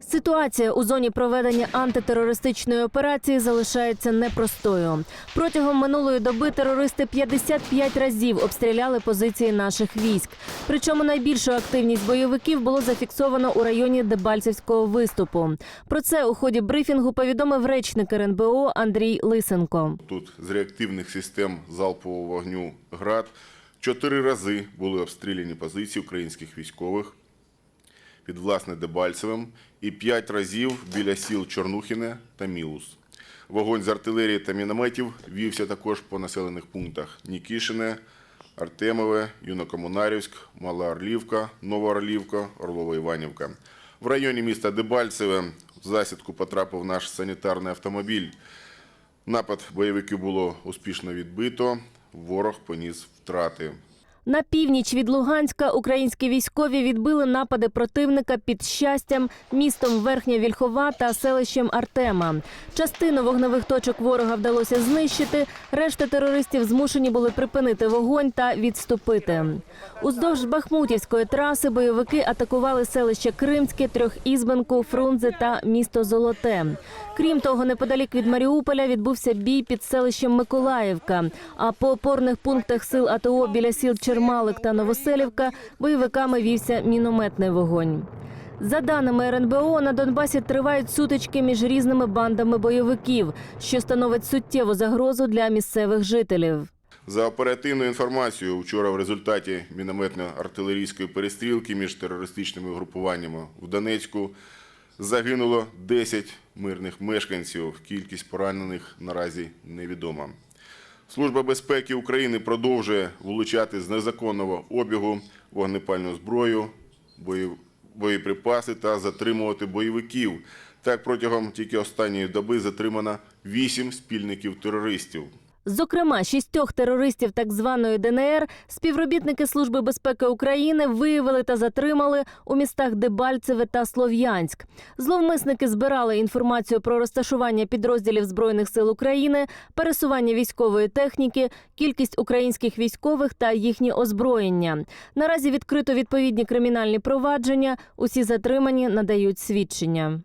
Ситуація у зоні проведення антитерористичної операції залишається непростою. Протягом минулої доби терористи 55 разів обстріляли позиції наших військ. Причому найбільшу активність бойовиків було зафіксовано у районі Дебальцевського виступу. Про це у ході брифінгу повідомив речник РНБО Андрій Лисенко. Тут з реактивних систем залпового вогню ГРАД чотири рази були обстріляні позиції українських військових під власне Дебальцевим і п'ять разів біля сіл Чорнухіне та Мілус. Вогонь з артилерії та мінометів вівся також по населених пунктах Нікішине, Артемове, Юнокомунарівськ, Мала Орлівка, Нова Орлівка, Орлова Іванівка. В районі міста Дебальцеве в засідку потрапив наш санітарний автомобіль. Напад бойовиків було успішно відбито. Ворог поніс втрати. На північ від Луганська українські військові відбили напади противника під щастям, містом Верхня Вільхова та селищем Артема. Частину вогневих точок ворога вдалося знищити. Решта терористів змушені були припинити вогонь та відступити. Уздовж Бахмутівської траси бойовики атакували селище Кримське, Трьохізбенку, Фрунзе та місто Золоте. Крім того, неподалік від Маріуполя відбувся бій під селищем Миколаївка. А по опорних пунктах сил АТО біля сіл Чермалик та Новоселівка бойовиками вівся мінометний вогонь. За даними РНБО, на Донбасі тривають сутички між різними бандами бойовиків, що становить суттєву загрозу для місцевих жителів. За оперативною інформацією, вчора в результаті мінометно-артилерійської перестрілки між терористичними групуваннями в Донецьку загинуло 10 мирних мешканців. Кількість поранених наразі невідома. Служба безпеки України продовжує вилучати з незаконного обігу вогнепальну зброю, боєприпаси та затримувати бойовиків. Так, протягом тільки останньої доби затримано 8 спільників терористів. Зокрема, шістьох терористів так званої ДНР співробітники Служби безпеки України виявили та затримали у містах Дебальцеве та Слов'янськ. Зловмисники збирали інформацію про розташування підрозділів збройних сил України, пересування військової техніки, кількість українських військових та їхнє озброєння. Наразі відкрито відповідні кримінальні провадження. Усі затримані надають свідчення.